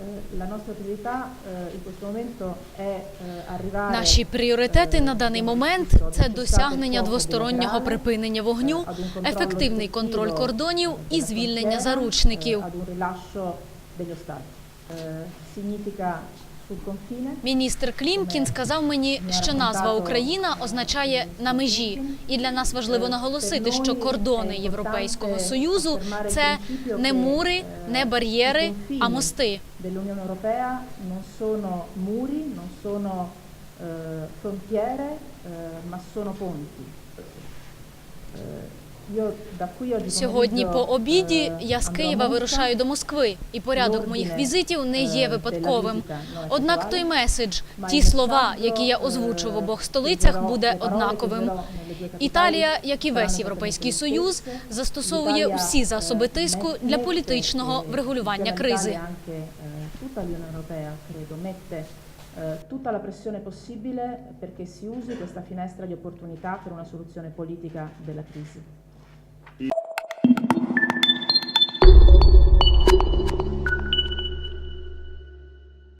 Eh, priorità eh, eh, arrivare Наші пріоритети на даний момент це досягнення двостороннього припинення вогню, ефективний контроль кордонів і звільнення заручників. Міністр Клімкін сказав мені, що назва Україна означає на межі, і для нас важливо наголосити, що кордони Європейського союзу це не мури, не бар'єри, а мости. sono eh, frontiere, eh, ma sono ponti. Eh, Сьогодні по обіді eh, я з Києва вирушаю до Москви, і порядок моїх візитів не є випадковим. Однак той меседж, ті слова, які я озвучу в обох столицях, буде однаковим. Італія, як і весь європейський союз, застосовує усі засоби тиску для політичного врегулювання кризи. Eh, eh, tutta la pressione possibile perché si usi questa finestra di opportunità per una soluzione politica della crisi.